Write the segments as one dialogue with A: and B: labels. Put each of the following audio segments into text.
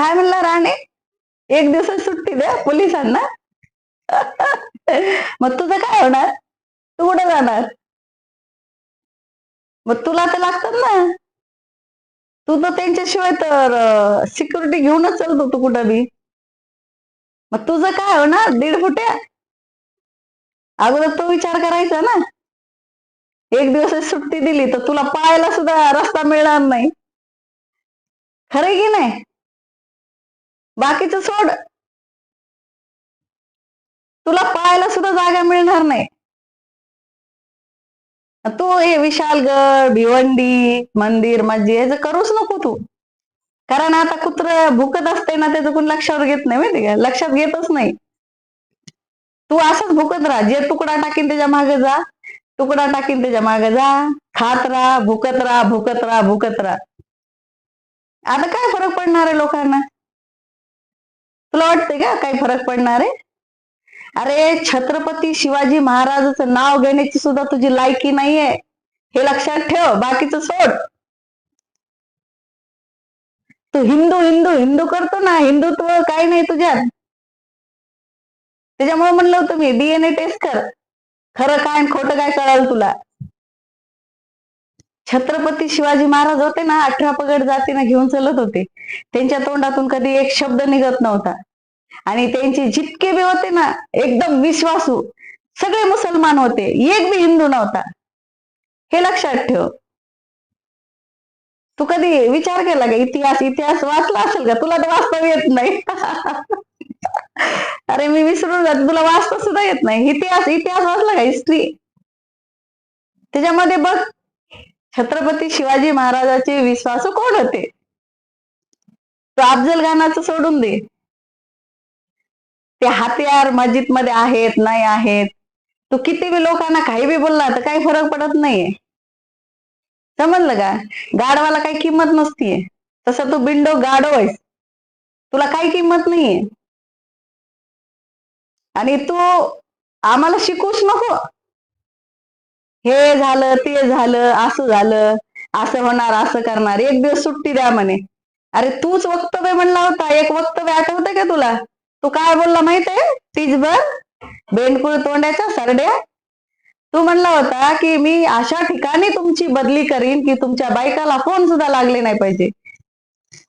A: काय म्हणला राणे? एक दिवस सुट्टी द्या पोलिसांना. मग तुझं काय होणार? तू कुठं जाणार? मग तुला तर लागतात ना. तू तर त्यांच्याशिवाय तर सिक्युरिटी घेऊनच चालतो तू कुठं बी. मग तुझं काय होणार? दीड फुट्या अगोदर तो विचार करायचा ना. एक दिवस सुट्टी दिली तर तुला पाहायला सुद्धा रस्ता मिळणार नाही. खरं की नाही? बाकीचं सोड. तुला पाहायला सुद्धा जागा मिळणार नाही. तू हे विशालगड भिवंडी मंदिर म्हणजे मस्जिद याचं करूच नको तू. कारण आता कुत्र भुकत असते ना त्याचं कोण लक्षावर घेत नाही माहिती का? लक्षात घेतच नाही. तू असंच भुकत राहा. जे तुकडा टाकीन त्याच्यामागे जा. तुकडा टाकीन त्याच्यामागे जा. खात राहा भुकत राहा भुकत राहा भुकत राहा. आता काय फरक पडणार आहे लोकांना? तुला वाटतंय का? काही फरक पडणार आहे? अरे छत्रपती शिवाजी महाराजाचं नाव घेण्याची सुद्धा तुझी लायकी नाहीये. हे लक्षात ठेव बाकीचं सोड. तू हिंदू हिंदू हिंदू करतो ना हिंदुत्व काही नाही तुझ्यात. त्याच्यामुळे म्हणलं होतं मी डीएनए टेस्ट कर. खरं काय खोटं काय कळाल तुला? छत्रपती शिवाजी महाराज होते ना अठरा पगड जातीनं घेऊन चलत होते. त्यांच्या तोंडातून कधी एक शब्द निघत नव्हता. आणि त्यांचे जितके बी होते ना एकदम विश्वासू सगळे मुसलमान होते. एक बी हिंदू नव्हता. हे लक्षात ठेव. तू कधी विचार केला का इतिहास इतिहास वाचला असेल का? तुला तर वाचता येत नाही. अरे मी विसरून जाते. तुला वाचता सुद्धा येत नाही. इतिहास इतिहास वाचला का? हिस्ट्री. त्याच्यामध्ये बघ छत्रपती शिवाजी महाराजाचे विश्वासू कोण होते? तो अफजल खानाचं सोडून दे. ते हत्यार मस्जिदमध्ये आहेत नाही आहेत. तू किती बी लोकांना काही बी बोलला तर काही फरक पडत नाहीये. समजलं का? गाडवाला काही किंमत नसतीये. तसं तू बिंडो गाडो आहेस. तुला काही किंमत नाहीये. आणि तू आम्हाला शिकूच नको. हे झालं ते झालं असं झालं असं होणार असं करणार. एक दिवस सुट्टी द्या म्हणे. अरे तूच वक्तव्य म्हणला होता. एक वक्तव्य आठवतंय का तुला? तू काय बोलला माहितीये? तीजभर बेंडकुळ तोंडाच्या सरड्या. तू म्हणला होता की मी अशा ठिकाणी तुमची बदली करीन की तुमच्या बायकाला फोन सुद्धा लागले नाही पाहिजे.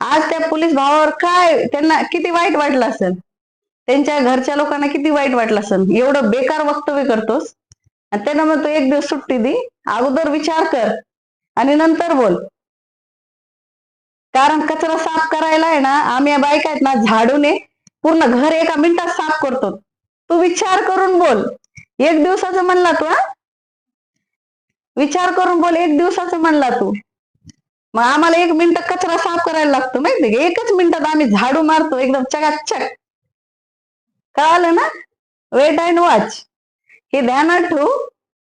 A: आज त्या पोलीस भावावर काय त्यांना किती वाईट वाटलं असेल? त्यांच्या घरच्या लोकांना किती वाईट वाटलं असेल? एवढं बेकार वक्तव्य करतोस. आणि त्यांना म्हणतो एक दिवस सुट्टी दे अगोदर विचार कर आणि नंतर बोल. कारण कचरा साफ करायला आहे ना आम्ही या बायका आहेत ना झाडूने पूर्ण घर एका मिनिटात साफ करतो. तू विचार करून बोल. एक दिवसाचं म्हणला तू हा? विचार करून बोल एक दिवसाचं म्हणला तू. मग आम्हाला एक मिनिट कचरा साफ करायला लागतो माहिती का? एकच मिनिटात आम्ही झाडू मारतो एकदम चकाचक. कळालं ना? वेट अँड वॉच हे ध्यानात ठेव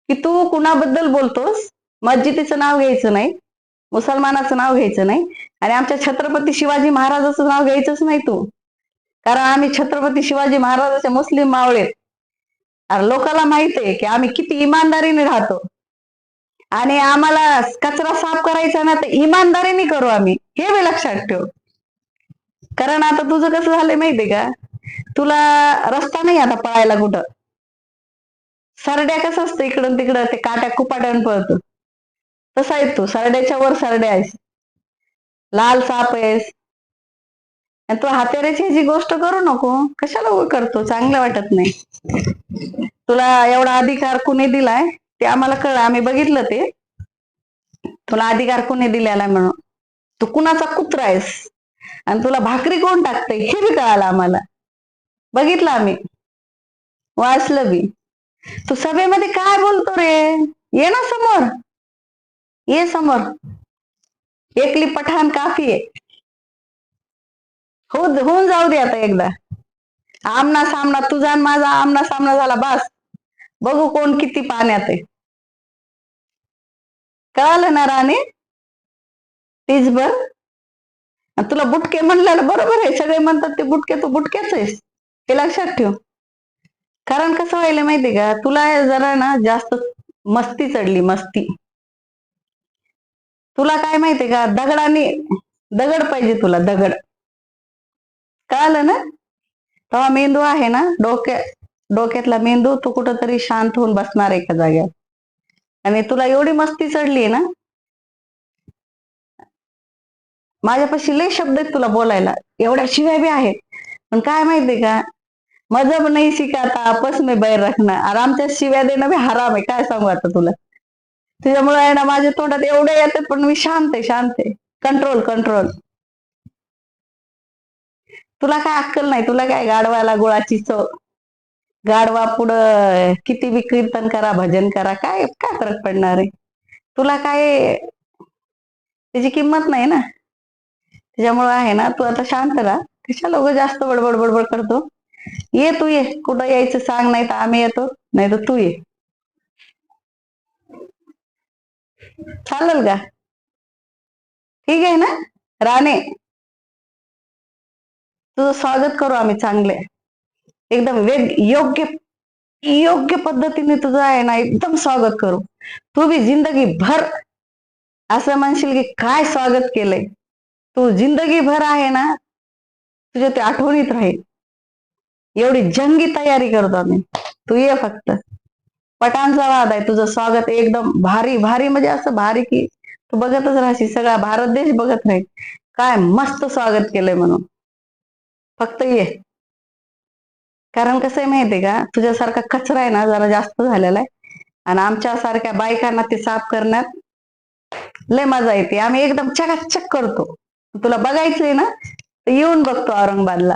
A: की तू कुणाबद्दल बोलतोस? मस्जिदीचं नाव घ्यायचं नाही मुसलमानाचं नाव घ्यायचं नाही आणि आमच्या छत्रपती शिवाजी महाराजाचं नाव घ्यायचंच नाही तू. कारण आम्ही छत्रपती शिवाजी महाराजाचे मुस्लिम मावळेत अरे लोकांना माहीत आहे की आम्ही किती इमानदारीने राहतो. आणि आम्हाला कचरा साफ करायचा ना तर इमानदारीने करू आम्ही. हे बी लक्षात ठेव. कारण आता तुझं कसं झालंय माहितीये का? तुला रस्ता नाही आता पळायला कुठं. सरड्या कसं असतं इकडून तिकडं ते काट्या कुपाट्यान पळतो. तसा आहे तू सरड्याच्या वर सरड्या आहेस. लाल साप आहेस. आणि तू हातेऱ्याची ह्याची गोष्ट करू नको कशाला करतो? चांगलं वाटत नाही. तुला एवढा अधिकार कुणी दिलाय ते आम्हाला कळलं आम्ही बघितलं ते. तुला अधिकार कुणी दिलेला म्हणून. तू कुणाचा कुत्रा आहेस? आणि तुला भाकरी कोण टाकतंय हे बी कळालं आम्हाला. बघितलं आम्ही. वाचलं बी. तू सभेमध्ये काय बोलतो रे? ये ना समोर. ये समोर. एकली पठाण काफी आहे. हो होऊन जाऊ दे आता एकदा. आमना सामना तुझा माझा आमना सामना झाला बस. बघू कोण किती पाण्यात आहे. कळालं ना राणे? तीच बर तुला बुटके म्हणलेलं बरोबर आहे. सगळे म्हणतात ते बुटके तू बुटकेच आहेस. हे लक्षात ठेव. कारण कसं व्हायला माहितीये का? तुला जरा ना जास्त मस्ती चढली मस्ती. तुला काय माहितीये का? दगडाने दगड पाहिजे तुला दगड. कळालं ना? तेव्हा मेंदू आहे ना डोक्या डोक्यातला मेंदू तू कुठंतरी शांत होऊन बसणार एका जाग्यात आणि तुला एवढी मस्ती चढली ना माझ्यापाशी लय शब्द आहेत तुला बोलायला. एवढ्या शिव्या बी आहेत पण काय माहितीये का? मजब नाही शिकाता आपस में बैर रखणं अरे आमच्या शिव्या देणं बी हराम आहे काय सांगू आता तुला? तुझ्यामुळे आहे ना माझ्या तोंडात एवढे येतात पण मी शांत आहे शांत आहे. कंट्रोल कंट्रोल तुला काय अक्कल नाही तुला काय गाडवायला गुळाची चव? गाडवा पुढं किती बी कीर्तन करा भजन करा काय काय फरक पडणार आहे? तुला काय त्याची किंमत नाही ना? त्याच्यामुळे आहे ना तू आता शांत राहा. कशाला उगाच जास्त बडबड बडबड करतो? ये तू ये. कुठं यायचं सांग नाही तर आम्ही येतो. नाही तर तू ये. चालेल का? ठीक आहे ना? राणे. तुझं स्वागत करू आम्ही चांगले. एकदम वेग योग्य योग्य पद्धतीने तुझं आहे ना एकदम स्वागत करू. तू बी जिंदगी भर असं म्हणशील की काय स्वागत केलंय? तू जिंदगी भर आहे ना तुझ्या ते आठवणीत राहील. एवढी जंगी तयारी करतो आम्ही. तू ये फक्त. पटांचा वाद आहे तुझं स्वागत एकदम भारी भारी म्हणजे असं भारी की तू बघतच राहशील सगळा भारत देश बघत राहील. काय मस्त स्वागत केलंय म्हणून. फक्त ये. कारण कसं आहे माहितीये का तुझ्यासारखा कचरा आहे ना जरा जास्त झालेला आहे. आणि आमच्या सारख्या बायकांना ते साफ करण्यात लय मजा येते. आम्ही एकदम चकाचक करतो. तुला बघायचंय ना तर येऊन बघतो औरंगाबादला.